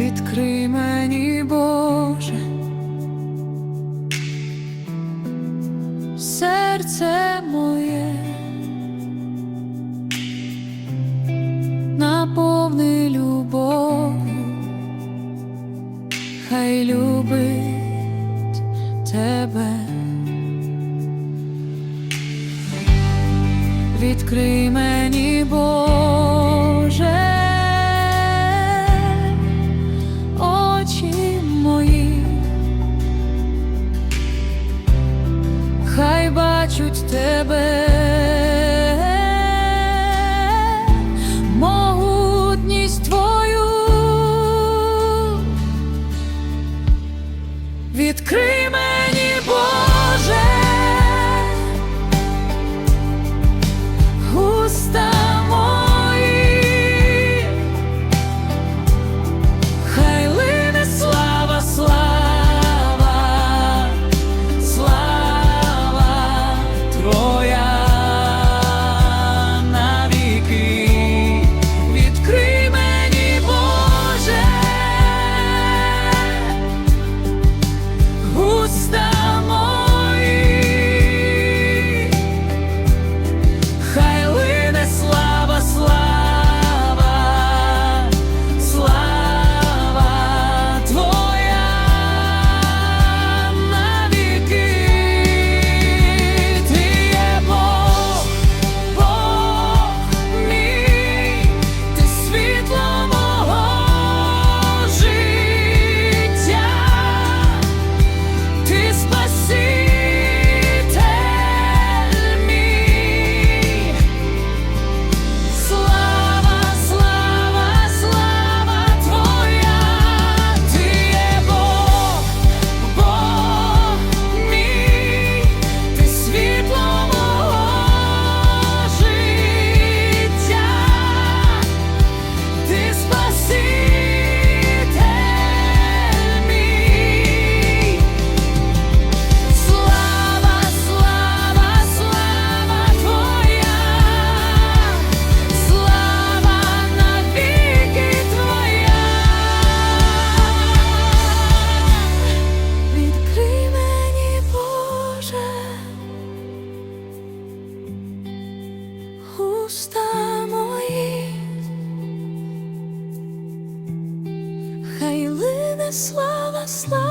відкрий мені, Боже, серце моє, наповни любов, хай любить тебе. Відкрий мені, Боже, бачуть тебе, уста мої, хай лине слава слава.